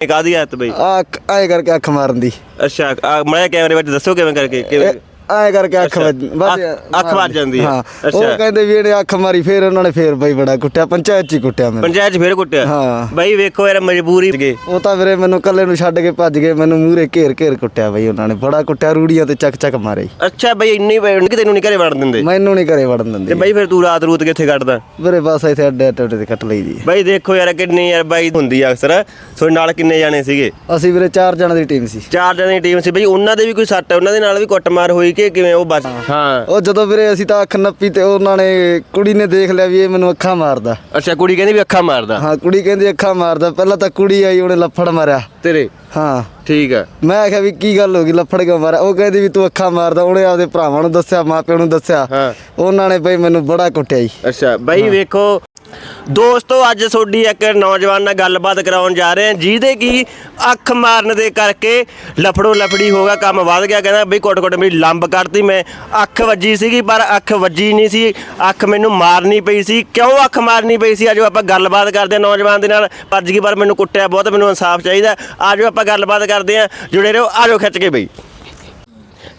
ਕਾਦੀ ਆਦਤ ਬਈ? ਆ ਐ ਕਰਕੇ ਅੱਖ ਮਾਰਨ ਦੀ। ਅੱਛਾ ਮੈਂ ਕੈਮਰੇ ਵਿੱਚ ਦੱਸੋ ਕਿਵੇਂ ਕਰਕੇ ਕਿਵੇਂ ਐ ਕਰਕੇ ਅੱਖ। ਵੱਜ ਬਸ ਅੱਖ- ਅੱਖ ਵੱਜ ਜਾਂਦੀ ਹੈ। ਹਾਂ। ਅੱਛਾ। ਉਹ ਕਹਿੰਦੇ ਵੀ ਇਹਨੇ ਅੱਖ ਮਾਰੀ ਫੇਰ ਉਹਨਾਂ ਨੇ ਫੇਰ ਬਈ ਬੜਾ ਕੁੱਟਿਆ ਪੰਚਾਇਤ ਚ ਹੀ ਕੁੱਟਿਆ ਮੈਨੂੰ। ਪੰਚਾਇਤ 'ਚ ਫੇਰ ਕੁੱਟਿਆ? ਹਾਂ। ਬਈ ਵੇਖੋ ਯਾਰ ਮਜਬੂਰੀ ਉਹ ਤਾਂ ਵੀਰੇ ਮੈਨੂੰ ਕੱਲੇ ਨੂੰ ਛੱਡ ਕੇ ਭੱਜ ਗਏ ਮੈਨੂੰ ਮੂਹਰੇ ਘੇਰ ਘੇਰ ਕੁੱਟਿਆ ਬਈ ਉਹਨਾਂ ਨੇ। ਬੜਾ ਕੁੱਟਿਆ ਰੂੜੀਆਂ ਤੇ ਚੱਕ ਚੱਕ ਮਾਰੇ। ਅੱਛਾ ਬਈ ਇੰਨੀ ਵੇ- ਕਿ ਤੈਨੂੰ ਨਹੀਂ ਘਰੇ ਵੜਨ ਦਿੰਦੇ? ਮੈਨੂੰ ਨਹੀਂ ਘਰੇ ਵੜਨ ਤੇ ਦਿੰਦੇ ਬਈ ਫਿਰ ਤੂੰ ਰਾਤ ਰੂਤ ਕਿੱਥੇ ਕੱਢਦਾ ਵੀਰੇ ਬਸ ਇੱਥੇ ਅੱਡੇ ਅੱਡੇ ਤੇ ਕੱਟ ਲਈ ਦੀ। ਬਈ ਦੇਖੋ ਯਾਰ ਕਿੰਨੀ ਯਾਰ ਬਾਈ ਹੁੰਦੀ ਆ ਅਕਸਰ। ਤੁਹਾਡੇ ਨਾਲ ਕਿੰਨੇ ਜਾਣੇ ਸੀਗੇ? ਅਸੀਂ ਵੀਰੇ ਚਾਰ ਜਣਾਂ ਦੀ ਟੀਮ ਸੀ। ਚਾਰ ਜਣੇ ਦੀ ਟੀਮ ਸੀ। ਬਈ ਉਹਨਾਂ ਦੇ ਵੀ ਕੋਈ ਸੱਟ ਉਹਨਾਂ ਦੇ ਨਾਲ ਵੀ ਕੁੱਟਮਾਰ ਹੋਈ ਕਿ ਕਿਵੇਂ ਉਹ ਬਚ ਹਾਂ। ਉਹ ਜਦੋਂ ਵੀਰੇ ਅਸੀਂ ਤਾਂ ਅੱਖ ਨੱਪੀ ਤੇ ਉਹਨਾਂ ਨੇ ਕੁੜੀ ਨੇ ਦੇਖ ਲਿਆ ਵੀ ਇਹ ਮੈਨੂੰ ਅੱਖਾਂ ਮਾਰਦਾ। ਅੱਛਾ ਕੁੜੀ ਕਹਿੰਦੀ ਵੀ ਅੱਖਾਂ ਮਾਰਦਾ। ਹਾਂ ਕੁੜੀ ਕਹਿੰਦੀ ਅੱਖਾਂ ਮਾਰਦਾ। ਪਹਿਲਾਂ ਤਾਂ ਕੁੜੀ ਆਈ ਉਹਨੇ ਲੱਫੜ ਮਾਰਿਆ। ਤੇਰੇ? ਹਾਂ। ਠੀਕ ਆ ਮੈਂ ਆਖਿਆ ਵੀ ਕੀ ਗੱਲ ਹੋ ਗਈ ਲੱਫੜ ਕਿਉਂ ਮਾਰਿਆ? ਉਹ ਕਹਿੰਦੀ ਵੀ ਤੂੰ ਅੱਖਾਂ ਮਾਰਦਾ ਉਹਨੇ ਆਪਦੇ ਭਰਾਵਾਂ ਨੂੰ ਦੱਸਿਆ ਮਾਪਿਆਂ ਨੂੰ ਦੱਸਿਆ। ਹਾਂ। ਉਹਨਾਂ ਨੇ ਬਈ ਮੈਨੂੰ ਬੜਾ ਕੁੱਟਿਆ ਜੀ। ਅੱਛਾ ਬਾਈ ਵੇਖੋ ਦੋਸਤੋ ਅੱਜ ਤੁਹਾਡੀ ਇੱਕ ਨੌਜਵਾਨ ਨਾਲ ਗੱਲਬਾਤ ਕਰਾਉਣ ਜਾ ਰਹੇ ਹਾਂ ਜਿਹਦੇ ਕੀ ਅੱਖ ਮਾਰਨ ਦੇ ਕਰਕੇ ਲਫੜੋ ਲਫੜੀ ਹੋ ਗਿਆ ਕੰਮ ਵੱਧ ਗਿਆ ਕਹਿੰਦਾ ਬਈ ਕੁੱਟ ਕੁੱਟ ਮੇਰੀ ਲੰਬ ਕੱਢਤੀ ਮੈਂ ਅੱਖ ਵੱਜੀ ਸੀਗੀ ਪਰ ਅੱਖ ਵੱਜੀ ਨਹੀਂ ਸੀ ਅੱਖ ਮੈਨੂੰ ਮਾਰਨੀ ਪਈ ਸੀ। ਕਿਉਂ ਅੱਖ ਮਾਰਨੀ ਪਈ ਸੀ? ਆਜੋ ਆਪਾਂ ਗੱਲਬਾਤ ਕਰਦੇ ਹਾਂ ਨੌਜਵਾਨ ਦੇ ਨਾਲ ਭੱਜ ਗਈ ਪਰ ਮੈਨੂੰ ਕੁੱਟਿਆ ਬਹੁਤ ਮੈਨੂੰ ਇਨਸਾਫ ਚਾਹੀਦਾ। ਆਜੋ ਆਪਾਂ ਗੱਲਬਾਤ ਕਰਦੇ ਹਾਂ ਜੁੜੇ ਰਹੋ ਆਜੋ ਖਿੱਚ ਕੇ ਬਈ।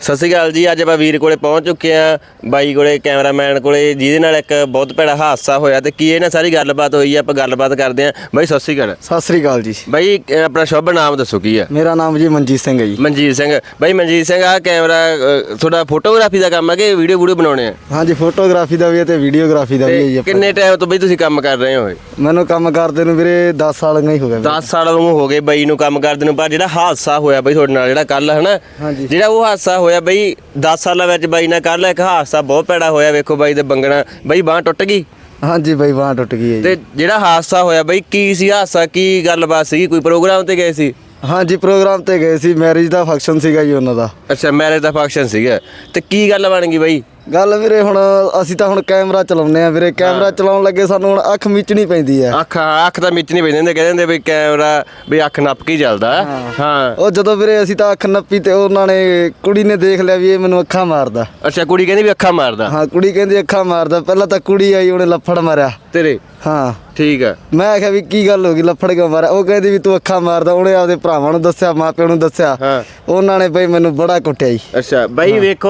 ਸਤਿ ਸ਼੍ਰੀ ਅਕਾਲ ਜੀ ਅੱਜ ਆਪਾਂ ਵੀਰ ਕੋਲੇ ਪਹੁੰਚ ਚੁੱਕੇ ਆ ਬਾਈ ਕੋਲੇ ਕੈਮਰਾਮੈਨ ਕੋਲੇ ਜਿਹਦੇ ਨਾਲ ਇੱਕ ਬਹੁਤ ਭੈੜਾ ਹਾਦਸਾ ਹੋਇਆ ਤੇ ਕੀ ਇਹ ਨਾ ਸਾਰੀ ਗੱਲਬਾਤ ਹੋਈ ਆ ਆਪਾਂ ਗੱਲਬਾਤ ਕਰਦੇ ਆ ਬਾਈ ਸਤਿ ਸ਼੍ਰੀ ਅਕਾਲ। ਸਤਿ ਸ੍ਰੀ ਅਕਾਲ ਜੀ। ਬਾਈ ਅਹ ਆਪਣਾ ਸ਼ੁਭ ਨਾਮ ਦੱਸੋ ਕੀ ਆ? ਮੇਰਾ ਨਾਮ ਜੀ ਮਨਜੀਤ ਸਿੰਘ ਹੈ ਜੀ। ਮਨਜੀਤ ਸਿੰਘ। ਬਾਈ ਮਨਜੀਤ ਸਿੰਘ ਆ ਕੈਮਰਾ ਅਹ, ਤੁਹਾਡਾ ਫੋਟੋਗ੍ਰਾਫੀ ਦਾ ਕੰਮ ਹੈ ਕਿ ਵੀਡੀਓ ਵੀਡੀਓ ਬਣਾਉਣੇ ਆ? ਹਾਂਜੀ ਫੋਟੋਗ੍ਰਾਫੀ ਦਾ ਵੀ ਹੈ ਤੇ ਵੀਡੀਓਗ੍ਰਾਫੀ ਦਾ ਵੀ ਹੈ ਜੀ ਤੇ ਆਪਣਾ। ਕਿੰਨੇ ਟਾਈਮ ਤੋਂ ਬਈ ਤੁਸੀਂ ਕੰਮ ਕਰ ਰਹੇ ਹੋ ਮੈਨੂੰ ਕੰਮ ਕਰਦੇ ਨੂੰ ਵੀਰੇ 10 ਸਾਲ ਹੀ ਹੋ ਗਏ 10 ਸਾਲ ਨੂੰ ਹੋ ਗਏ ਬਾਈ ਨੂੰ ਕੰਮ ਕਰਦੇ ਨੂੰ ਪਰ ਜਿਹੜਾ ਹਾਦਸਾ ਹੋਇਆ ਬਈ ਤੁਹਾਡੇ ਨਾਲ ਜਿਹੜਾ ਕੱਲ ਹਨਾ? ਹਾਂਜੀ। ਜਿਹੜਾ ਉਹ ਹਾਦਸਾ ਹੋਇਆ ਬਈ 10 ਸਾਲਾਂ ਵਿੱਚ ਬਾਈ ਨਾਲ ਕੱਲ ਇੱਕ ਹਾਦਸਾ ਬਹੁਤ ਭੈੜਾ ਹੋਇਆ ਵੇਖੋ ਬਾਈ ਦੇ ਬੰਗਣਾ। ਬਈ ਬਾਹ ਟੁੱਟ ਗਈ? ਹਾਂਜੀ ਬਈ ਬਾਂਹ ਟੁੱਟ ਗਈ ਹੈ ਜੀ। ਤੇ ਜਿਹੜਾ ਹਾਦਸਾ ਹੋਇਆ ਬਈ ਕੀ ਸੀ ਹਾਦਸਾ? ਕੀ ਗੱਲਬਾਤ ਸੀ ਕੋਈ ਪ੍ਰੋਗਰਾਮ ਤੇ ਗਏ ਸੀ? ਹਾਂਜੀ ਪ੍ਰੋਗਰਾਮ ਤੇ ਗਏ ਸੀ। ਮੈਰਿਜ ਦਾ ਫੰਕਸ਼ਨ ਸੀਗਾ ਜੀ ਉਹਨਾਂ ਦਾ। ਅੱਛਾ ਮੈਰਿਜ ਦਾ ਫੰਕਸ਼ਨ ਸੀਗਾ। ਤੇ ਕੀ ਗੱਲ ਬਣ ਗਈ ਬਈ? ਗੱਲ ਵੀਰੇ ਹੁਣ ਅਸੀਂ ਤਾਂ ਹੁਣ ਕੈਮਰਾ ਚਲਾਉਂਦੇ ਆ ਵੀਰੇ। ਕੈਮਰਾ ਚਲਾਉਣ ਲੱਗੇ ਸਾਨੂੰ ਹੁਣ ਅੱਖ ਮੀਚਣੀ ਪੈਂਦੀ ਆ ਅੱਖ ਅੱਖ ਤਾਂ ਮਿੱਚ ਨਹੀਂ ਪੈਂਦੇ ਹੁੰਦੇ ਕਹਿੰਦੇ ਹੁੰਦੇ ਵੀ ਕੈਮਰਾ ਵੀ ਅੱਖ ਨੱਪ ਕੇ ਹੀ ਚੱਲਦਾ ਹਾਂ। ਉਹ ਜਦੋਂ ਵੀਰੇ ਅਸੀਂ ਤਾਂ ਅੱਖ ਨੱਪੀ ਤੇ ਉਹਨਾਂ ਨੇ ਕੁੜੀ ਨੇ ਦੇਖ ਲਿਆ ਵੀ ਇਹ ਮੈਨੂੰ ਅੱਖਾਂ ਮਾਰਦਾ। ਅੱਛਾ ਕੁੜੀ ਕਹਿੰਦੀ ਵੀ ਅੱਖਾਂ ਮਾਰਦਾ। ਹਾਂ ਕੁੜੀ ਕਹਿੰਦੀ ਅੱਖਾਂ ਮਾਰਦਾ। ਪਹਿਲਾਂ ਤਾਂ ਕੁੜੀ ਆਈ ਉਹਨੇ ਲੱਫੜ ਮਾਰਿਆ। ਤੇਰੇ? ਹਾਂ। ਠੀਕ ਆ ਮੈਂ ਆਖਿਆ ਵੀ ਕੀ ਗੱਲ ਹੋ ਗਈ ਲੱਫੜ ਕਿਉਂ ਮਾਰਿਆ? ਉਹ ਕਹਿੰਦੀ ਵੀ ਤੂੰ ਅੱਖਾਂ ਮਾਰਦਾ ਉਹਨੇ ਆਪਦੇ ਭਰਾਵਾਂ ਨੂੰ ਦੱਸਿਆ ਮਾਪਿਆਂ ਨੂੰ ਦੱਸਿਆ। ਹਾਂ। ਉਹਨਾਂ ਨੇ ਬਈ ਮੈਨੂੰ ਬੜਾ ਕੁੱਟਿਆ ਜੀ। ਅੱਛਾ ਬਾਈ ਵੇਖੋ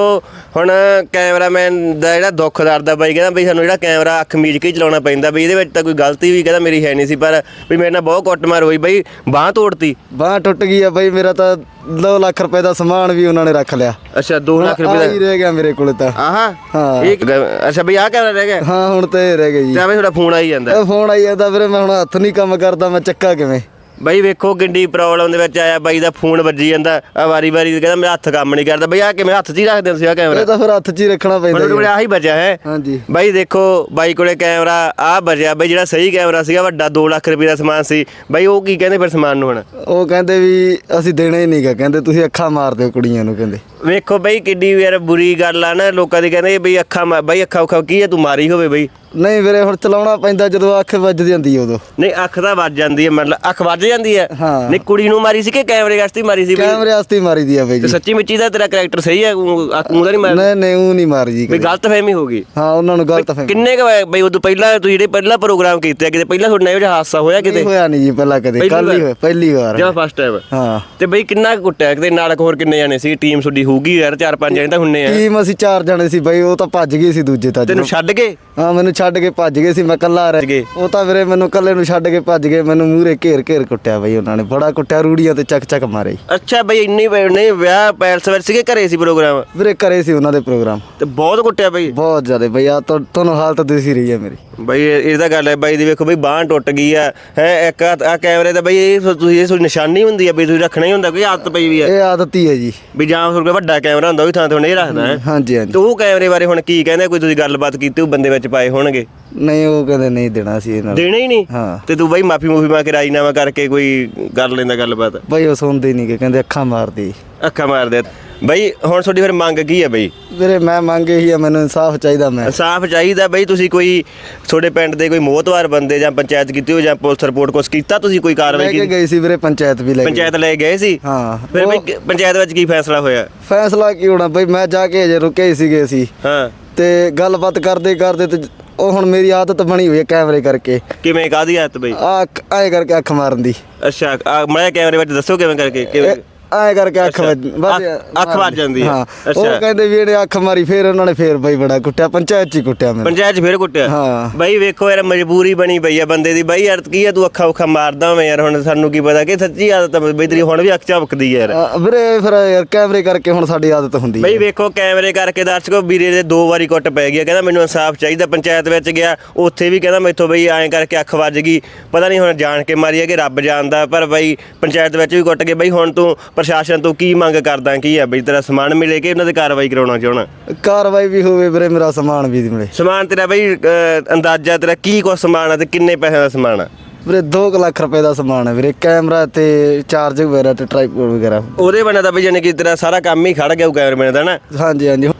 ਹੁਣ ਕੈਮਰਾਮੈਨ ਦਾ ਜਿਹੜਾ ਦੁੱਖ ਦਰਦਾ ਬਾਈ ਕਹਿੰਦਾ ਬਈ ਸਾਨੂੰ ਜਿਹੜਾ ਕੈਮਰਾ ਅੱਖ ਮੀਚ ਕੇ ਹੀ ਚਲਾਉਣਾ ਪੈਂਦਾ ਬਈ ਇਹਦੇ ਵਿੱਚ ਤਾਂ ਕੋਈ ਗਲਤੀ ਵੀ ਕਹਿੰਦਾ ਮੇਰੀ ਹੈ ਨਹੀਂ ਸੀ ਪਰ ਵੀ ਮੇਰੇ ਨਾਲ ਬਹੁਤ ਕੁੱਟਮਾਰ ਹੋਈ ਬਈ ਬਾਹ ਤੋੜਤੀ। ਬਾਂਹ ਟੁੱਟ ਗਈ ਆ ਬਈ ਮੇਰਾ ਤਾਂ 2 ਲੱਖ ਰੁਪਏ ਦਾ ਸਮਾਨ ਵੀ ਉਹਨਾਂ ਨੇ ਰੱਖ ਲਿਆ। ਅੱਛਾ 2 ਲੱਖ ਆਹ ਰੁਪਏ ਹੀ ਦਾ ਰਹਿ ਗਿਆ ਮੇਰੇ ਕੋਲ ਤਾਂ। ਆਹਾ ਹਾਂ। ਇਹ ਗ- ਅੱਛਾ ਬਈ ਆਹ ਕੈਮਰਾ ਰਹਿ ਗਿਆ? ਹਾਂ ਹੁਣ ਤਾਂ ਇਹ ਰਹਿ ਗਈ ਜੀ। ਤੇ ਬਈ ਤੁਹਾਡਾ ਫੋਨ ਆਈ ਜਾਂਦਾ। ਇਹ ਫੋਨ ਆਈ ਜਾਂਦਾ ਵੀਰੇ ਮੈਂ ਹੁਣ ਹੱਥ ਨਹੀਂ ਕੰਮ ਕਰਦਾ ਮੈਂ ਚੱਕਾ ਕਿਵੇਂ? ਬਾਈ ਵੇਖੋ ਕਿੰਨੀ ਪ੍ਰੋਬਲਮ ਦੇ ਵਿੱਚ ਆਇਆ ਬਾਈ ਦਾ ਫੋਨ ਵੱਜੀ ਜਾਂਦਾ ਆ ਵਾਰੀ ਵਾਰੀ ਕਹਿੰਦਾ ਮੇਰਾ ਹੱਥ ਕੰਮ ਨਹੀਂ ਕਰਦਾ। ਬਈ ਆ ਕਿਵੇਂ ਹੱਥ 'ਚ ਹੀ ਰੱਖਦੇ ਤੁਸੀਂ ਆ ਕੈਮਰਾ ਇਹ ਤਾਂ ਫਿਰ ਹੱਥ 'ਚ ਹੀ ਰੱਖਣਾ ਪੈਂਦਾ ਜੀ। ਆਹੀ ਬਚਿਆ ਹੈ। ਹਾਂਜੀ। ਬਾਈ ਦੇਖੋ ਬਾਈ ਕੋਲੇ ਕੈਮਰਾ ਆ ਬਚਿਆ ਬਾਈ ਜਿਹੜਾ ਸਹੀ ਕੈਮਰਾ ਸੀਗਾ ਵੱਡਾ 2 ਲੱਖ ਰੁਪਏ ਦਾ ਸਮਾਨ ਸੀ। ਬਾਈ ਉਹ ਕੀ ਕਹਿੰਦੇ ਫਿਰ ਸਮਾਨ ਨੂੰ ਹੁਣ? ਉਹ ਕਹਿੰਦੇ ਵੀ ਅਸੀਂ ਦੇਣਾ ਹੀ ਨਹੀਂਗਾ ਕਹਿੰਦੇ ਤੁਸੀਂ ਅੱਖਾਂ ਮਾਰ ਦਿਓ ਕੁੜੀਆਂ ਨੂੰ ਕਹਿੰਦੇ। ਵੇਖੋ ਬਾਈ ਕਿੱਡੀ ਯਾਰ ਬੁਰੀ ਗੱਲ ਆ ਨਾ ਲੋਕਾਂ ਦੀ ਕਹਿੰਦੇ ਬਈ ਅੱਖਾਂ ਬਾਈ ਅੱਖਾਂ ਕੀ ਹੈ ਤੂੰ ਮਾਰੀ ਹੋਵੇ ਬਈ। ਨਹੀਂ ਵੀਰੇ ਹੁਣ ਚਲਾਉਣਾ ਪੈਂਦਾ ਜਦੋਂ ਅੱਖ ਵੱਜ ਜਾਂਦੀ ਉਦੋਂ। ਨਹੀਂ ਅੱਖ ਤਾਂ ਵੱਜ ਜਾਂਦੀ ਹੈ ਮਤਲਬ ਅੱਖ ਵੱਜ ਜਾਂਦੀ ਹੈ ਹਾਂ। ਨਹੀਂ ਕੁੜੀ ਨੂੰ ਮਾਰੀ ਸੀ ਕਿ ਕੈਮਰੇ ਵਾਸਤੇ ਮਾਰੀ ਸੀ ਬਈ? ਕੈਮਰੇ ਵਾਸਤੇ ਹੀ ਮਾਰੀ ਦੀ ਆ ਬਈ ਤੇ ਜੀ ਸੱਚੀ ਮੁੱਚੀ ਦਾ ਤੇਰਾ ਕੈਰੈਕਟਰ ਸਹੀ ਹੈ ਊਂ ਅੱਖ ਮੂੰਹ ਨਹੀਂ ਮਾਰ ਨਹੀਂ ਨਹੀਂ ਉਹ ਨਹੀਂ ਮਾਰੀ ਜੀ ਬਈ ਕਦੇ। ਗਲਤ ਫਹਿਮੀ ਹੋ ਗਈ। ਹਾਂ ਉਹਨਾਂ ਨੂੰ ਗਲਤ ਫਹਿਮੀ। ਕਿੰਨੇ ਕੁ ਬਈ ਉਦੋਂ ਪਹਿਲਾਂ ਤੁਸੀਂ ਜਿਹੜੇ ਪਹਿਲਾ ਪ੍ਰੋਗਰਾਮ ਕੀਤੇ ਆ, ਕਿਤੇ ਪਹਿਲਾਂ ਤੁਹਾਡੇ ਨਾਲ ਇਹੋ ਜਿਹਾ ਹਾਦਸਾ ਹੋਇਆ ਕਿਤੇ? ਨਹੀਂ ਹੋਇਆ ਨਹੀਂ ਜੀ ਪਹਿਲਾਂ ਕਦੇ। ਕੱਲ ਹੀ? ਹੋਇਆ ਪਹਿਲੀ ਵਾਰ। ਜਾਂ ਫਸਟ ਟਾਈਮ ਹਾਂ। ਤੇ ਬਈ ਕਿੰਨਾ ਕੁ ਕੁੱਟਿਆ? ਕਿਤੇ ਨਾਲ ਹੋਰ ਕਿੰਨੇ ਜਾਣੇ ਸੀ? ਟੀਮ ਤੁਹਾਡੀ ਹੋਊਗੀ ਯਾਰ ਚਾਰ ਪੰਜ ਜਣੇ ਤਾਂ ਹੁੰਨੇ ਆ। ਟੀਮ ਅਸੀਂ ਚਾਰ ਜਣੇ ਸੀ ਬਈ ਉਹ ਤਾਂ ਭੱਜ ਗਏ ਸੀ ਦੂਜੇ ਤਾਂ ਤੈਨੂੰ ਛੱਡ ਕੇ? ਹਾਂ ਮੈਨੂੰ ਛੱਡ ਕੇ ਭੱਜ ਗਏ ਸੀ ਮੈਂ ਕੱਲਾ ਰਹਿ ਗਏ। ਉਹ ਤਾਂ ਵੀਰੇ ਮੈਨੂੰ ਕੱਲੇ ਨੂੰ ਛੱਡ ਕੇ ਭੱਜ ਗਏ ਮੈਨੂੰ ਮੂਹਰੇ ਘੇਰ ਘੇਰ ਕੁੱਟਿਆ ਬਈ ਉਹਨਾਂ ਨੇ। ਬੜਾ ਕੁੱਟਿਆ ਰੂੜੀਆਂ ਤੇ ਚੱਕ ਚੱਕ ਮਾਰੇ। ਅੱਛਾ ਬਈ ਇੰਨੀ ਨਹੀਂ ਵਿਆਹ ਪੈਲਸ ਵਿੱਚ ਸੀਗੇ ਘਰੇ ਸੀ ਪ੍ਰੋਗਰਾਮ? ਵੀਰੇ ਕਰੇ ਸੀ ਉਹਨਾਂ ਦੇ ਪ੍ਰੋਗਰਾਮ। ਤੇ ਬਹੁਤ ਕੁੱਟਿਆ ਬਈ? ਬਹੁਤ ਜ਼ਿਆਦਾ ਬਈ ਆ ਤੁਹਾ- ਤੁਹਾਨੂੰ ਹਾਲਤ ਦਿਸ ਰਹੀ ਹੈ ਮੇਰੀ। ਬਈ ਇਹ ਤਾਂ ਗੱਲ ਹੈ ਬਾਈ ਦੀ ਵੇਖੋ ਬਈ ਬਾਂਹ ਟੁੱਟ ਗਈ ਆ। ਹੈ ਇੱਕ ਆ ਕੈਮਰੇ ਦਾ ਬਈ ਇਹ ਤੁਸੀਂ ਇਹ ਨਿਸ਼ਾਨੀ ਹੁੰਦੀ ਆ ਬਈ ਤੁਸੀਂ ਰੱਖਣਾ ਹੀ ਹੁੰਦਾ ਕੋਈ ਆਦਤ ਪਈ ਵੀ ਆ। ਇਹ ਆਦਤ ਹੀ ਹੈ ਜੀ। ਵੀ ਜਾਂ ਫਿਰ ਕੋਈ ਵੱਡਾ ਕੈਮਰਾ ਹੁੰਦਾ ਉਹ ਵੀ ਥਾਂ ਤੇ ਹੁਣ ਇਹ ਰੱਖਦਾ ਹੈ। ਹਾਂਜੀ ਹਾਂਜੀ। ਤੇ ਉਹ ਕੈਮਰੇ ਬਾਰੇ ਹੁਣ ਕੀ ਕਹਿੰਦੇ ਕੋਈ ਤੁਸੀਂ ਗੱਲਬਾਤ ਕੀਤੀ ਉਹ ਬੰਦੇ ਵਿੱਚ ਪਾਏ ਹੋਣਗੇ ਨਹੀਂ ਉਹ ਕਹਿੰਦੇ ਨਹੀਂ ਦੇਣਾ ਸੀ ਇਹਨਾਂ ਨੂੰ। ਦੇਣੇ ਹੀ ਨਹੀਂ? ਹਾਂ। ਤੇ ਤੂੰ ਬਈ ਮਾਫੀ ਮੂਫੀ ਮਾ ਕੇ ਰਾਜੀਨਾਮਾ ਕਰਕੇ ਕੋਈ ਕਰ ਲੈਂਦਾ ਗੱਲਬਾਤ? ਬਈ ਉਹ ਸੁਣਦੇ ਨਹੀਂ ਕਿ ਕਹਿੰਦੇ ਅੱਖਾਂ ਮਾਰਦੀ। ਅੱਖਾਂ ਮਾਰਦੇ ਬਈ ਹੁਣ ਤੁਹਾਡੀ ਫਿਰ ਮੰਗ ਕੀ ਹੈ ਬਈ? ਵੀਰੇ ਮੈਂ ਮੰਗੇ ਹੀ ਆ ਮੈਨੂੰ ਇਨਸਾਫ ਚਾਹੀਦਾ ਮੈਂ। ਇਨਸਾਫ ਚਾਹੀਦਾ ਬਈ ਤੁਸੀਂ ਕੋਈ ਤੁਹਾਡੇ ਪਿੰਡ ਦੇ ਕੋਈ ਮੋਹਤਵਾਰ ਬੰਦੇ ਜਾਂ ਪੰਚਾਇਤ ਕੀਤੀ ਹੋ ਜਾਂ ਪੁਲਿਸ ਰਿਪੋਰਟ ਕੁਛ ਕੀਤਾ ਤੁਸੀਂ ਕੋਈ ਲੈ ਕਾਰਵਾਈ ਕੇ ਕੀਤੀ? ਗਈ ਸੀ ਵੀਰੇ ਪੰਚਾਇਤ ਵੀ ਲੈ ਕੇ। ਪੰਚਾਇਤ ਲੈ ਗਏ ਸੀ? ਹਾਂ। ਫਿਰ ਬਈ ਉਹ ਪੰਚਾਇਤ ਵਿੱਚ ਕੀ ਫੈਸਲਾ ਹੋਇਆ? ਫੈਸਲਾ ਕੀ ਹੋਣਾ? ਬਈ ਮੈਂ ਜਾ ਕੇ ਅਜੇ ਰੁਕੇ ਹੀ ਸੀਗੇ ਸੀ ਹਾਂ। ਤੇ ਗੱਲਬਾਤ ਕਰਦੇ ਕਰਦੇ ਤੇ ਉਹ ਹੁਣ ਮੇਰੀ ਆਦਤ ਬਣੀ ਹੋਈ ਹੈ ਕੈਮਰੇ ਕਰਕੇ। ਕਿਵੇਂ ਕਾਦੀ ਆਦਤ ਬਈ? ਆ ਐ ਕਰਕੇ ਅੱਖ ਮਾਰਨ ਦੀ। ਅੱਛਾ ਮੈਂ ਕੈਮਰੇ ਵਿੱਚ ਦੱਸੋ ਕਿਵੇਂ ਕਰਕੇ ਕਿਵੇਂ ਐ ਕਰਕੇ ਅੱਖ ਵੱਜ ਬਸ ਅੱਖ- ਅੱਖ ਵੱਜ ਜਾਂਦੀ ਹੈ। ਹਾਂ। ਅੱਛਾ। ਉਹ ਕਹਿੰਦੇ ਵੀ ਇਹਨੇ ਅੱਖ ਮਾਰੀ ਫੇਰ ਉਹਨਾਂ ਨੇ ਫੇਰ ਬਈ ਬੜਾ ਕੁੱਟਿਆ ਪੰਚਾਇਤ ਚ ਹੀ ਕੁੱਟਿਆ ਮੈਨੂੰ। ਪੰਚਾਇਤ 'ਚ ਫੇਰ ਕੁੱਟਿਆ? ਹਾਂ। ਬਾਈ ਵੇਖੋ ਯਾਰ ਮਜਬੂਰੀ ਬਣੀ ਪਈ ਆ ਬੰਦੇ ਦੀ। ਬਾਈ ਯਾਰ ਕੀ ਆ ਤੂੰ ਅੱਖਾਂ ਉੱਖਾਂ ਮਾਰਦਾ ਹੋਵੇਂ ਯਾਰ। ਹੁਣ ਸਾਨੂੰ ਕੀ ਪਤਾ ਕਿ ਸੱਚੀ ਆਦਤ ਆ ਬਈ ਤੇਰੀ ਹੁਣ ਵੀ ਅੱਖ ਝਪਕਦੀ ਯਾਰ। ਆ, ਵੀਰੇ ਫਿਰ ਯਾਰ ਕੈਮਰੇ ਕਰਕੇ ਹੁਣ ਸਾਡੀ ਆਦਤ ਹੁੰਦੀ ਬਈ ਹੈ ਵੇਖੋ ਕੈਮਰੇ ਕਰਕੇ ਦਰਸ਼ਕੋ ਵੀਰੇ ਦੇ ਦੋ ਵਾਰੀ ਕੁੱਟ ਪੈ ਗਿਆ ਕਹਿੰਦਾ ਮੈਨੂੰ ਇਨਸਾਫ ਚਾਹੀਦਾ ਪੰਚਾਇਤ ਵਿੱਚ ਗਿਆ। ਉੱਥੇ ਵੀ ਕਹਿੰਦਾ ਮੈਥੋਂ ਬਈ ਐਂ ਕਰਕੇ ਅੱਖ ਵੱਜ ਗਈ। ਪਤਾ ਨਹੀਂ ਹੁਣ ਜਾਣ ਕੇ ਮਾਰੀ ਹੈ ਕਿ ਰੱਬ ਜਾਣਦਾ ਪਰ ਬਈ ਪੰਚਾਇਤ ਵਿੱਚ ਵੀ ਕੁੱਟ ਕੇ ਬਈ ਹੁਣ ਤੂੰ ਪ੍ਰਸ਼ਾਸਨ ਤੋਂ ਕੀ ਮੰਗ ਕਰਦਾ ਕੀ ਆ ਬਈ ਤੇਰਾ ਸਮਾਨ ਮਿਲੇ ਕਿ ਉਹਨਾਂ ਤੇ ਕਾਰਵਾਈ ਕਰਾਉਣਾ ਚਾਹਣਾ? ਕਾਰਵਾਈ ਵੀ ਹੋਵੇ ਵੀਰੇ ਮੇਰਾ ਸਮਾਨ ਵੀ ਮਿਲੇ। ਸਮਾਨ ਤੇਰਾ ਬਈ ਅਹ, ਅੰਦਾਜ਼ਾ ਤੇਰਾ ਕੀ ਕੁਛ ਸਮਾਨ ਆ ਤੇ ਕਿੰਨੇ ਪੈਸੇ ਦਾ ਸਮਾਨ ਆ? ਵੀਰੇ 2 ਲੱਖ ਰੁਪਏ ਦਾ ਸਮਾਨ ਹੈ ਵੀਰੇ ਕੈਮਰਾ ਤੇ ਚਾਰਜ ਵਗੈਰਾ ਤੇ ਟ੍ਰਾਈਪੋਡ ਵਗੈਰਾ। ਉਹਦੇ ਬਣਾ ਤਾਂ ਬਈ ਜਾਨੀ ਕਿ ਤੇਰਾ ਸਾਰਾ ਕੰਮ ਹੀ ਖੜ ਗਿਆ ਉਹ ਕੈਮਰੇ ਦਾ ਨਾ ਹਾਂਜੀ ਹਾਂਜੀ।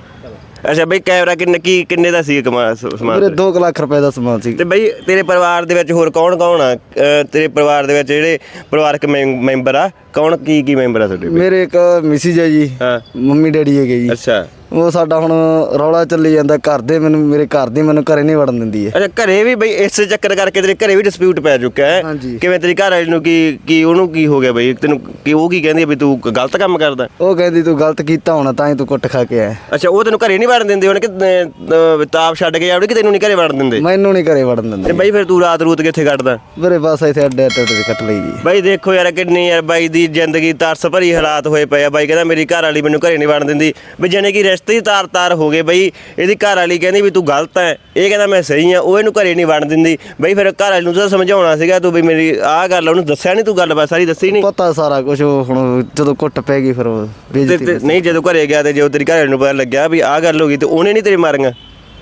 ਅੱਛਾ ਬਈ ਕੈਮਰਾ ਕਿੰਨੇ ਕੀ ਕਿੰਨੇ ਦਾ ਸੀ ਕਮਾ ਸਮਾਨ ਵੀਰੇ 2 ਲੱਖ ਰੁਪਏ ਦਾ ਸਮਾਨ ਸੀ। ਤੇ ਬਈ ਤੇਰੇ ਪਰਿਵਾਰ ਦੇ ਵਿੱਚ ਹੋਰ ਕੌਣ ਕੌਣ ਆ? ਅਹ ਤੇਰੇ ਪਰਿਵਾਰ ਦੇ ਵਿੱਚ ਜਿਹੜੇ ਪਰਿਵਾਰਕ ਮੈਂ- ਮੈਂਬਰ ਆ ਕੌਣ ਕੀ ਕੀ ਮੈਂਬਰ ਆ ਤੁਹਾਡੇ? ਮੇਰੇ ਇੱਕ ਮਿਸਿਜ ਹੈ ਜੀ ਹਾਂ। ਮੰਮੀ ਡੈਡੀ ਹੈਗੇ ਜੀ। ਅੱਛਾ। ਉਹ ਸਾਡਾ ਹੁਣ ਰੌਲਾ ਚੱਲੀ ਜਾਂਦਾ ਘਰ ਦੇ ਮੈਨੂੰ ਮੇਰੇ ਘਰ ਦੀ ਮੈਨੂੰ ਘਰੇ ਨਹੀਂ ਵੜਨ ਦਿੰਦੀ ਹੈ ਅੱਛਾ ਘਰੇ ਵੀ ਬਈ ਇਸ ਚੱਕਰ ਕਰਕੇ ਤੇਰੇ ਘਰੇ ਵੀ ਡਿਸਪਿਊਟ ਪੈ ਚੁੱਕਾ ਹੈ। ਹਾਂਜੀ। ਕਿਵੇਂ ਤੇਰੀ ਘਰ ਵਾਲੀ ਨੂੰ ਕੀ ਕੀ ਉਹਨੂੰ ਕੀ ਹੋ ਗਿਆ ਬਈ? ਤੈਨੂੰ ਕੀ ਉਹ ਕੀ ਕਹਿੰਦੀ ਆ ਵੀ ਤੂੰ ਗਲਤ ਕੰਮ ਕਰਦਾ? ਉਹ ਕਹਿੰਦੀ ਤੂੰ ਗਲਤ ਕੀਤਾ ਹੋਣਾ ਤਾਂ ਹੀ ਤੂੰ ਕੁੱਟ ਖਾ ਕੇ ਆਇਆ। ਅੱਛਾ ਉਹ ਤੈਨੂੰ ਘਰੇ ਨਹੀਂ ਵੜਨ ਦਿੰਦੇ ਹੁਣ ਕਿ ਅਹ, ਤਾਪ ਛੱਡ ਕੇ ਜਾਵੜੇ ਕਿ ਤੈਨੂੰ ਨਹੀਂ ਘਰੇ ਵੜਨ ਦਿੰਦੇ? ਮੈਨੂੰ ਨਹੀਂ ਘਰੇ ਵੜਨ ਤੇ ਦਿੰਦੇ ਬਈ ਫਿਰ ਤੂੰ ਰਾਤ ਰੂਤ ਕਿੱਥੇ ਕੱਟਦਾ ਵੀਰੇ ਬਸ ਇੱਥੇ ਅੱਡੇ ਅੱਡੇ ਤੇ ਕੱਟ ਲਈ ਜੀ। ਬਾਈ ਦੇਖੋ ਯਾਰ ਕਿੰਨੀ ਯਾਰ ਬਾਈ ਦੀ ਜ਼ਿੰਦਗੀ ਤਰਸ ਭਰੀ ਹਾਲਾਤ ਹੋਏ ਪਏ ਆ। ਬਾਈ ਕਹਿੰਦਾ ਮੇਰੀ ਘਰ ਵਾਲੀ ਮੈਨੂੰ ਘਰੇ ਨਹੀਂ ਵੜਨ ਦਿੰਦੀ। ਵੀ ਜਾਨੇ ਕਿ ਰਿਸ਼ਤੇ ਹੀ ਤਾਰ-ਤਾਰ ਹੋ ਗਏ ਬਈ। ਇਹਦੀ ਘਰ ਵਾਲੀ ਕਹਿੰਦੀ ਵੀ ਤੂੰ ਗਲਤ ਹੈ ਇਹ ਕਹਿੰਦਾ ਮੈਂ ਸਹੀ ਆ ਉਹ ਇਹਨੂੰ ਘਰੇ ਨਹੀਂ ਵੜਨ ਦਿੰਦੀ। ਬਈ ਫਿਰ ਘਰ ਵਾਲੀ ਨੂੰ ਤਾਂ ਸਮਝਾਉਣਾ ਸੀਗਾ ਤੂੰ ਵੀ ਮੇਰੀ ਆਹ ਗੱਲ ਉਹਨੂੰ ਦੱਸਿਆ ਨਹੀਂ ਤੂੰ ਗੱਲ ਬਸ ਸਾਰੀ ਦੱਸੀ ਨਹੀਂ ਪਤਾ ਸਾਰਾ ਕੁਝ ਉਹ ਹੁਣ ਜਦੋਂ ਕੁੱਟ ਪੈ ਗਈ ਫਿਰ ਉਹ ਤੇ- ਬੇਇੱਜ਼ਤੀ ਤੇ ਨਹੀਂ ਜਦੋਂ ਘਰੇ ਗਿਆ ਤੇ ਜਦੋਂ ਤੇਰੀ ਘਰ ਵਾਲੀ ਨੂੰ ਪਤਾ ਲੱਗਿਆ ਵੀ ਆਹ ਗੱਲ ਹੋ ਗਈ ਤੇ ਉਹਨੇ ਨਹੀਂ ਤੇਰੇ ਮਾਰੀਆਂ?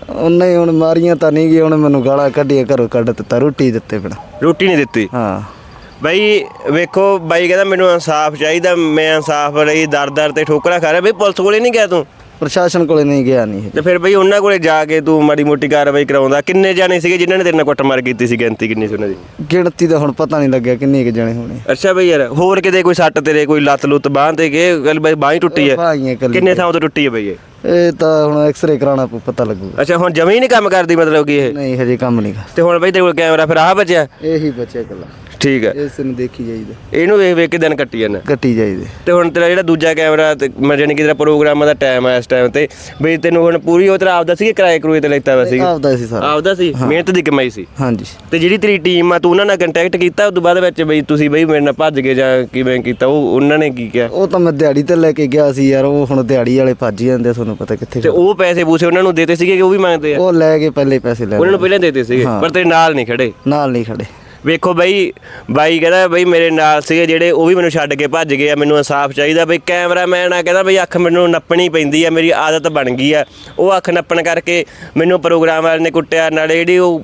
ਉਹਨੇ ਹੁਣ ਮਾਰੀਆਂ ਤਾਂ ਨਹੀਂ ਗਈ ਉਹਨੇ ਮੈਨੂੰ ਗਾਲਾਂ ਕੱਢੀਆਂ ਘਰੋਂ ਕੱਢ ਦਿੱਤਾ ਰੋਟੀ ਦਿੱਤੇ ਬਿਨਾ। ਰੋਟੀ ਨਹੀਂ ਦਿੱਤੀ? ਹਾਂ। ਬਈ ਵੇਖੋ ਬਾਈ ਕਹਿੰਦਾ ਮੈਨੂੰ ਇਨਸਾਫ ਚਾਹੀਦਾ ਮੈਂ ਇਨਸਾਫ ਲਈ ਦਰ-ਦਰ ਤੇ ਠੋਕਰਾਂ ਖਾ ਰਿਹਾ। ਬਈ ਪੁਲਿਸ ਕੋਲੇ ਨਹੀਂ ਗਿਆ ਤੂੰ? ਪ੍ਰਸ਼ਾਸਨ ਕੋਲੇ ਨਹੀਂ ਗਿਆ ਨਹੀਂ ਤੇ ਫਿਰ ਬਈ ਉਹਨਾਂ ਕੋਲੇ ਜਾ ਕੇ ਤੂੰ ਮਾੜੀ ਮੋਟੀ ਕਾਰਵਾਈ ਕਰਾਉਂਦਾ। ਕਿੰਨੇ ਜਾਣੇ ਸੀਗੇ ਜਿਨ੍ਹਾਂ ਨੇ ਤੇਰੇ ਨਾਲ ਕੁੱਟਮਾਰ ਕੀਤੀ ਸੀ ਗਿਣਤੀ ਕਿੰਨੀ ਸੀ ਉਹਨਾਂ ਦੀ? ਗਿਣਤੀ ਦਾ ਹੁਣ ਪਤਾ ਨਹੀਂ ਲੱਗਿਆ ਕਿੰਨੇ ਕੁ ਜਣੇ ਹੋਣੇ। ਅੱਛਾ ਬਈ ਯਾਰ ਹੋਰ ਕਿਤੇ ਕੋਈ ਸੱਟ ਤੇਰੇ ਕੋਈ ਲੱਤ ਲੁੱਤ ਬਾਂਹ ਤੇ ਕਿ ਗੱਲ ਬਈ ਬਾਂਹ ਹੀ ਟੁੱਟੀ ਹੈ। ਕੱਲੀ ਕਿੰਨੇ ਥਾਂ ਤੋਂ ਟੁੱਟੀ ਹੈ ਬਈ ਇਹ? ਇਹ ਤਾਂ ਹੁਣ ਐਕਸ-ਰੇ ਕਰਾਉਣਾ ਪਊ ਪਤਾ ਲੱਗੂਗਾ ਅੱਛਾ ਹੁਣ ਜਮੀ ਨਹੀਂ ਕੰਮ ਕਰਦੀ ਮਤਲਬ ਕਿ ਇਹ? ਨਹੀਂ ਹਜੇ ਕੰਮ ਨਹੀਂ ਕਰ ਤੇ ਹੁਣ ਬਈ ਤੇਰੇ ਕੋਲ ਕੈਮਰਾ ਫਿਰ ਆਹ ਬਚਿਆ? ਇਹੀ ਬਚਿਆ ਕੱਲਾ ਠੀਕ ਹੈ। ਇਸ ਨੂੰ ਦੇਖੀ ਜਾਈਦਾ। ਇਹਨੂੰ ਵੇਖ ਵੇਖ ਕੇ ਦਿਨ ਕੱਟੀ ਜਾਂਦਾ। ਕੱਟੀ ਜਾਈਦੇ। ਤੇ ਹੁਣ ਤੇਰਾ ਜਿਹੜਾ ਦੂਜਾ ਕੈਮਰਾ ਤੇ ਮੈਂ ਜਾਣੀ ਕਿ ਤੇਰਾ ਪ੍ਰੋਗਰਾਮਾਂ ਦਾ ਟਾਈਮ ਆ ਇਸ ਟਾਈਮ ਤੇ। ਬਈ ਤੈਨੂੰ ਹੁਣ ਪੂਰੀ ਉਹ ਤੇਰਾ ਆਪਦਾ ਸੀ ਕਿ ਕਿਰਾਏ ਕਰੂਏ ਤੇ ਲੈਤਾ ਵਾ ਸੀ ਆਪਦਾ ਸੀ ਸਾਰਾ। ਆਪਦਾ ਸੀ? ਮਿਹਨਤ ਦੀ ਕਮਾਈ ਸੀ। ਹਾਂਜੀ। ਤੇ ਜਿਹੜੀ ਤੇਰੀ ਟੀਮ ਆ ਤੂੰ ਉਹਨਾਂ ਨਾਲ ਕੰਟੈਕਟ ਕੀਤਾ ਉਸ ਤੋਂ ਬਾਅਦ ਵਿੱਚ ਬਈ ਤੁਸੀਂ ਬਈ ਮੇਰੇ ਨਾਲ ਭੱਜ ਗਏ ਜਾਂ ਕਿਵੇਂ ਕੀਤਾ? ਉਹ ਉਹਨਾਂ ਨੇ ਕੀ ਕਿਹਾ? ਉਹ ਤਾਂ ਮੈਂ ਦਿਹਾੜੀ ਤੇ ਲੈ ਕੇ ਗਿਆ ਸੀ ਯਾਰ ਉਹ ਹੁਣ ਦਿਹਾੜੀ ਵਾਲੇ ਭੱਜ ਜਾਂਦੇ ਤੁਹਾਨੂੰ ਪਤਾ ਕਿੱਥੇ ਤੇ ਉਹ ਪੈਸੇ ਪੂਸੇ ਉਹਨਾਂ ਨੂੰ ਦੇਤੇ ਸੀਗੇ ਕਿ ਉਹ ਵੀ ਮੰਗਦੇ ਆ? ਉਹ ਲੈ ਕੇ ਪਹਿਲੇ ਪੈਸੇ ਲੈ ਉਹਨਾਂ ਨੂੰ ਪਹਿਲਾਂ ਦੇਤੇ ਸੀਗੇ। ਪਰ ਤੇਰੇ ਨਾਲ ਨਹੀਂ ਖੜੇ। ਨਾਲ ਨਹੀਂ ਖੜੇ। ਵੇਖੋ ਬਈ, ਬਾਈ ਕਹਿੰਦਾ ਬਈ ਮੇਰੇ ਨਾਲ ਸੀਗੇ ਜਿਹੜੇ, ਉਹ ਵੀ ਮੈਨੂੰ ਛੱਡ ਕੇ ਭੱਜ ਗਏ ਆ, ਮੈਨੂੰ ਇਨਸਾਫ ਚਾਹੀਦਾ। ਬਈ ਕੈਮਰਾਮੈਨ ਆ, ਕਹਿੰਦਾ ਬਈ ਅੱਖ ਮੈਨੂੰ ਨੱਪਣੀ ਪੈਂਦੀ ਆ, ਮੇਰੀ ਆਦਤ ਬਣ ਗਈ ਆ। ਉਹ ਅੱਖ ਨੱਪਣ ਕਰਕੇ ਮੈਨੂੰ ਪ੍ਰੋਗਰਾਮ ਵਾਲੇ ਨੇ ਕੁੱਟਿਆ। ਨਾਲੇ ਜਿਹੜੀ ਉਹ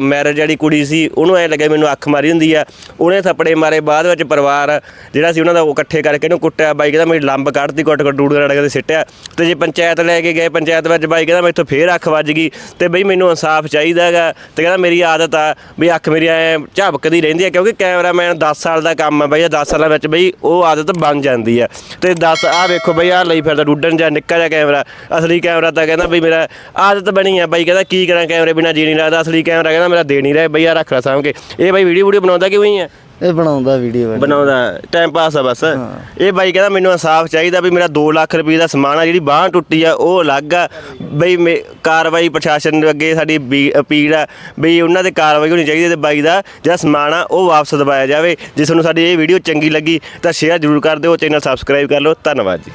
ਮੈਰਿਜ ਵਾਲੀ ਕੁੜੀ ਸੀ, ਉਹਨੂੰ ਐ ਲੱਗਾ ਮੈਨੂੰ ਅੱਖ ਮਾਰੀ ਹੁੰਦੀ ਆ। ਉਹਨੇ ਥੱਪੜੇ ਮਾਰੇ, ਬਾਅਦ ਵਿੱਚ ਪਰਿਵਾਰ ਜਿਹੜਾ ਸੀ ਉਹਨਾਂ ਦਾ ਉਹ ਇਕੱਠੇ ਕਰਕੇ ਇਹਨੂੰ ਕੁੱਟਿਆ। ਬਾਈ ਕਹਿੰਦਾ ਮੇਰੀ ਲੰਬ ਕੱਢਤੀ, ਕੁੱਟ ਕੁੱਟ ਡੂੜ ਰੜ ਕੇ ਸਿੱਟਿਆ। ਤੇ ਜੇ ਪੰਚਾਇਤ ਲੈ ਕੇ ਗਏ, ਪੰਚਾਇਤ ਵਿੱਚ ਬਾਈ ਕਹਿੰਦਾ ਮੈਥੋਂ ਫੇਰ ਅੱਖ ਵੱਜ ਗਈ। ਤੇ ਬਈ ਮੈਨੂੰ ਇਨਸਾਫ ਚਾਹੀਦਾ ਹੈਗਾ। ਤੇ ਕਹਿੰਦਾ ਮੇਰੀ ਆਦਤ ਆ ਵੀ ਅੱਖ ਮੇਰੀ ਐ ਝਪਕਦੀ ਰਹਿੰਦੀ ਹੈ ਕਿਉਂਕਿ ਕੈਮਰਾਮੈਨ 10 ਸਾਲ ਦਾ ਕੰਮ ਆ ਬਈ ਇਹ 10 ਸਾਲਾਂ ਵਿੱਚ ਬਈ ਉਹ ਆਦਤ ਬਣ ਜਾਂਦੀ ਹੈ। ਤੇ 10 ਆਹ ਵੇਖੋ ਬਈ, ਆਹ ਲਈ ਫਿਰਦਾ ਡੁੱਡਣ ਜਾਂ ਨਿੱਕਾ ਜਿਹਾ ਕੈਮਰਾ, ਅਸਲੀ ਕੈਮਰਾ ਤਾਂ ਕਹਿੰਦਾ ਬਈ ਮੇਰਾ ਆਦਤ ਬਣੀ ਹੈ ਬਈ, ਕਹਿੰਦਾ ਕੀ ਕਰਾਂ ਕੈਮਰੇ ਬਿਨਾ ਜੀ ਨਹੀਂ ਲੱਗਦਾ, ਅਸਲੀ ਕੈਮਰਾ ਕਹਿੰਦਾ ਮੇਰਾ ਦੇ ਨਹੀਂ ਰਿਹਾ, ਬਈ ਆ ਰੱਖ ਲੈ ਸਾਂਭ ਕੇ। ਇਹ ਬਈ ਵੀਡੀਓ ਵੀਡੀਓ ਬਣਾਉਂਦਾ ਕਿਉਂ ਹੀ ਹੈ? ਇਹ ਬਣਾਉਂਦਾ ਵੀਡੀਓ ਬਣਾਉਂਦਾ ਟਾਈਮ ਪਾਸ ਆ ਬਸ। ਇਹ ਬਾਈ ਕਹਿੰਦਾ ਮੈਨੂੰ ਇਨਸਾਫ ਚਾਹੀਦਾ ਵੀ ਮੇਰਾ 2 ਲੱਖ ਰੁਪਏ ਦਾ ਸਮਾਨ ਆ ਜਿਹੜੀ ਬਾਂਹ ਟੁੱਟੀ ਆ ਉਹ ਅਲੱਗ ਆ। ਬਈ ਕਾਰਵਾਈ ਪ੍ਰਸ਼ਾਸਨ ਦੇ ਅੱਗੇ ਸਾਡੀ ਅਪੀਲ ਆ ਵੀ ਉਹਨਾਂ ਤੇ ਕਾਰਵਾਈ ਹੋਣੀ ਚਾਹੀਦੀ ਤੇ ਬਾਈ ਦਾ ਜਿਹੜਾ ਸਮਾਨ ਆ ਉਹ ਵਾਪਸ ਦਵਾਇਆ ਜਾਵੇ। ਜੇ ਤੁਹਾਨੂੰ ਸਾਡੀ ਇਹ ਵੀਡੀਓ ਚੰਗੀ ਲੱਗੀ ਤਾਂ ਸ਼ੇਅਰ ਜ਼ਰੂਰ ਕਰ ਦਿਓ ਚੈਨਲ ਸਬਸਕ੍ਰਾਈਬ ਕਰ ਲਓ। ਧੰਨਵਾਦ ਜੀ।